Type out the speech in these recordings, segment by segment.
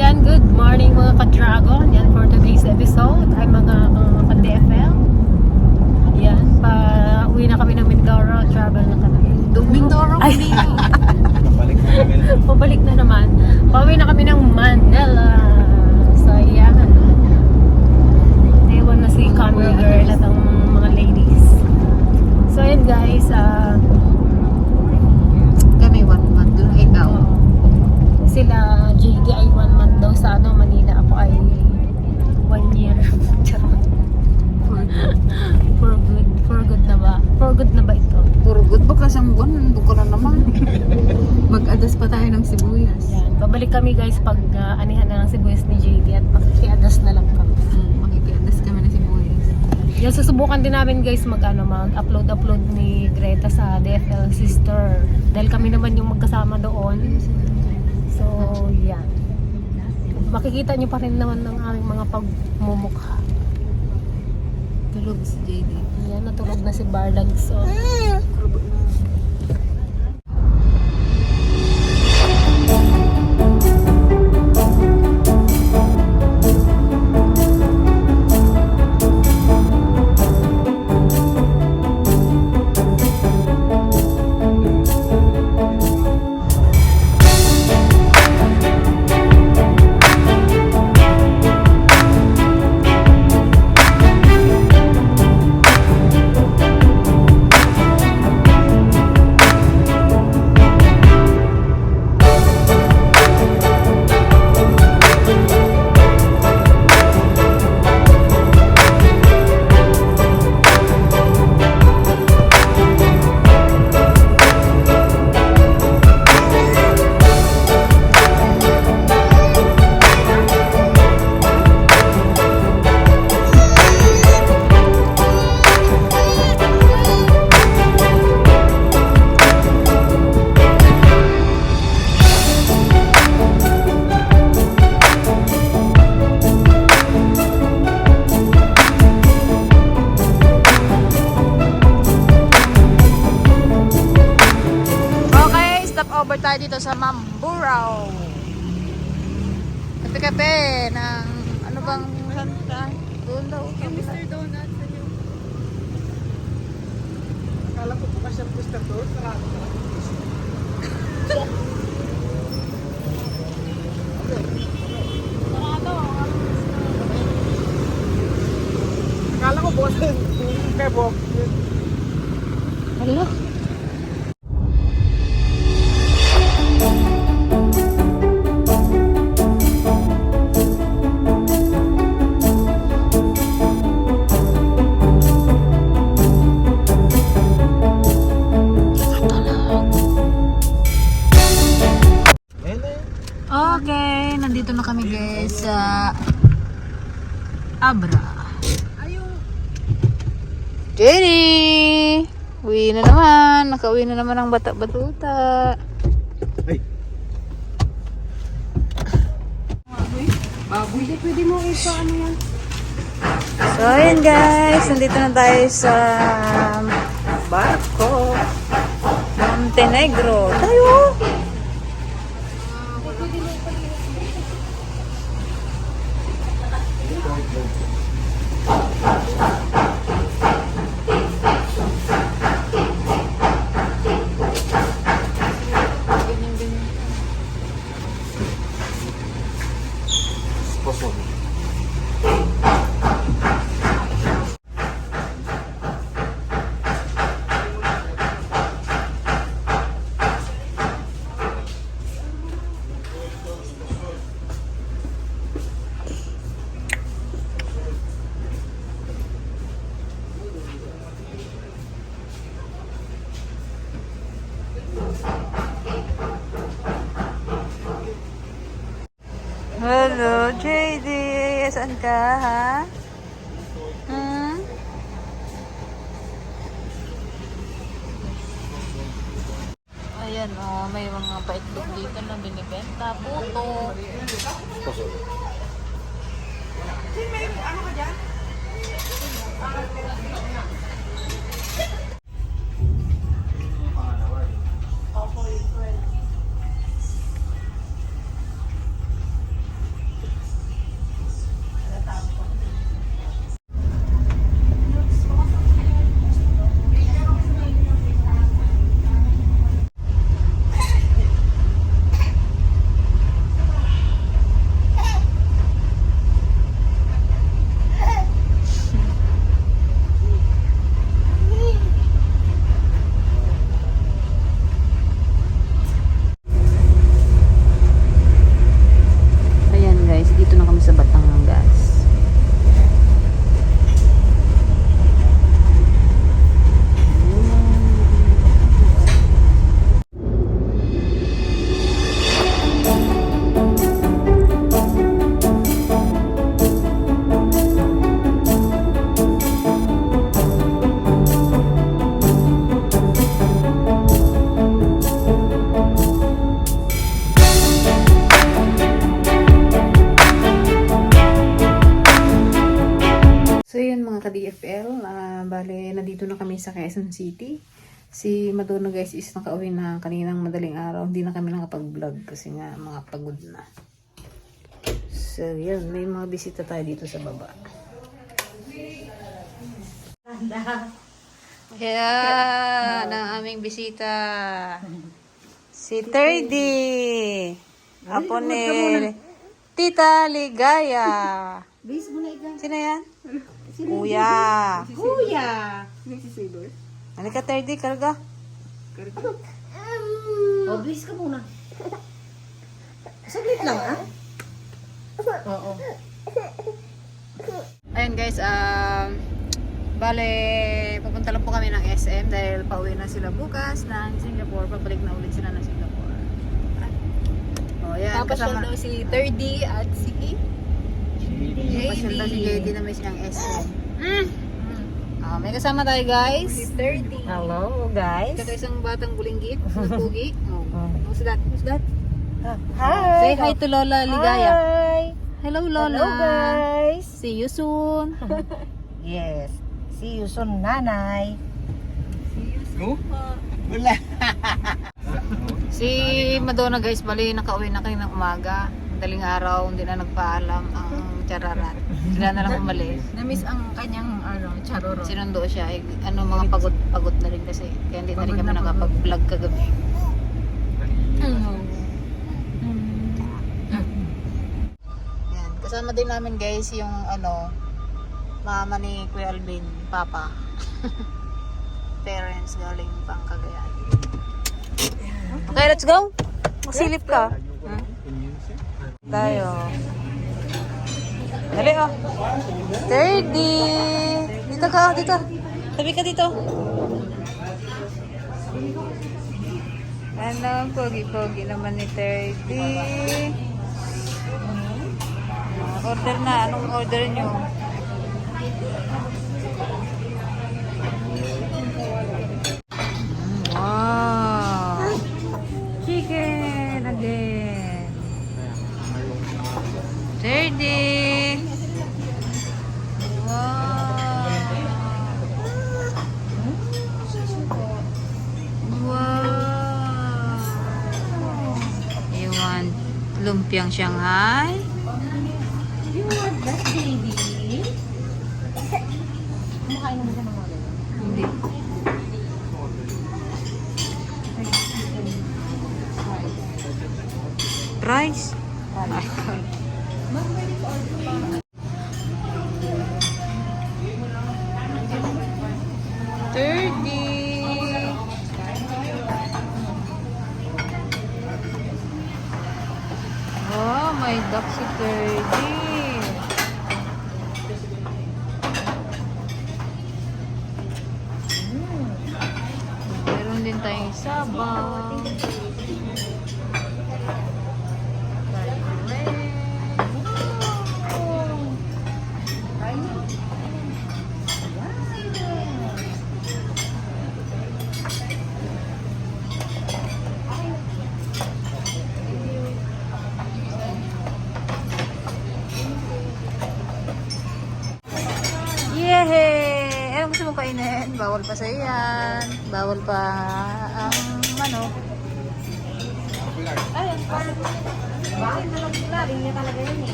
Yan, good morning mga ka-dragon. Yan, for today's episode ay mga uh, ka-DFL. Yan, pa uwi na kami ng Mindoro. Travel na kami. Mindoro Ay, Balik na kami. pabalik na naman. Pauwi na kami ng Manila. So, yan. Naiwan na si camera girl at ang. So, yan guys. ah Kami one month lang ikaw. sila JD ay one month daw sa ano, Manila. Ako ay one year. Charot. For good. For good na ba? For good na ba ito? Puro good ba kasang buwan? Buko na naman. Mag-adas pa tayo ng sibuyas. Yan. Babalik kami guys pag ah, anihan na ng sibuyas ni JD at makikiadas na lang kami. Mm, Makikiadas kami. Yan, susubukan din namin guys mag ano, mag-upload upload ni Greta sa DFL Sister. Dahil kami naman yung magkasama doon. So, yan. Makikita nyo pa rin naman ng aming mga pagmumukha. Tulog si JD. Yan, natulog na si Bardag. So, tayo dito sa Mamburao. Kape-kape ng ano bang santa? Doon daw. Yung Mr. Donut sa iyo. Akala ko bukas yung booster doon. Sarado na. Akala ko bukas yung kay Bob. hello. Jenny! Uwi na naman. Nakauwi na naman ang bata-batuta. Ay. Pwede mo isa ano yan? So, ayun guys. Nandito na tayo sa barko. Montenegro. Tayo! Sposo. Hello, ka, ha? Hmm? Ayan, oh, may mga paitlog dito na binibenta. Puto. Sposo. nandito na kami sa Quezon City. Si Madonna guys is nakauwi na kaninang madaling araw. Hindi na kami nakapag-vlog kasi nga mga pagod na. So yan, may mga bisita tayo dito sa baba. Yan ang aming bisita. Si Terdy. Apo ni Tita Ligaya. Sino yan? Kuya. Kuya! Hindi si Saber. Halika, Terdy, karga. Oh, please ka muna. Saglit lang, ah. Oo. Ayun guys, um, bale, pupunta lang po kami ng SM dahil pauwi na sila bukas ng Singapore. Pabalik na ulit sila ng Singapore. Oh, yan, Tapos kasama. daw si 3D at si Pasyal daw si JD na miss niyang SM. Mm. Ah, may kasama tayo guys. 30. Hello, guys. Ito isang batang bulinggit, pugi. Oh. Who's that? Who's that? Hi! Say hi to Lola Ligaya. Hi! Hello Lola. Hello, guys! See you soon. Yes. See you soon, nanay. Si Madonna guys, bali nakauwi na kayo ng umaga. Daling araw, hindi na nagpaalam ang chararat. Sila na lang umalis. Na-miss ang kanyang ano, charoro. Sinundo siya. Eh, ano, mga pagod-pagod na rin kasi. Kaya hindi na rin kami nakapag-vlog kagabi. Yan. Kasama din namin guys yung ano, mama ni Kuya Alvin, papa. Parents galing pang Cagayan. Okay, let's go. Magsilip ka. Hmm? Tayo. Dali oh. 30. Dito ka, oh, dito. Tabi ka dito. Ano, pogi-pogi naman ni 30. Ah, Order na. Anong order nyo? Lumpiang Shanghai? You want that, baby? Kumakain mo siya ng mga Hindi. Rice? may doxy 30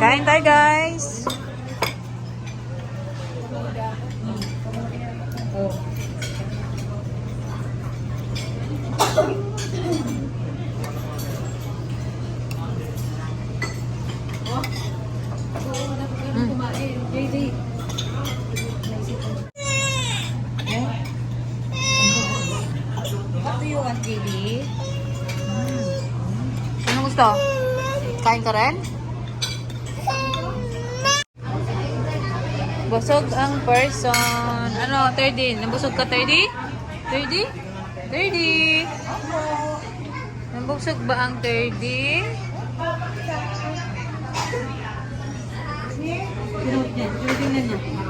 Kain tayo guys! Gusto? Kain ka rin? Busog ang person. Ano, 30? Nabusog ka, 30? 30? 30? Nabusog ba ang 30? Tingnan niya.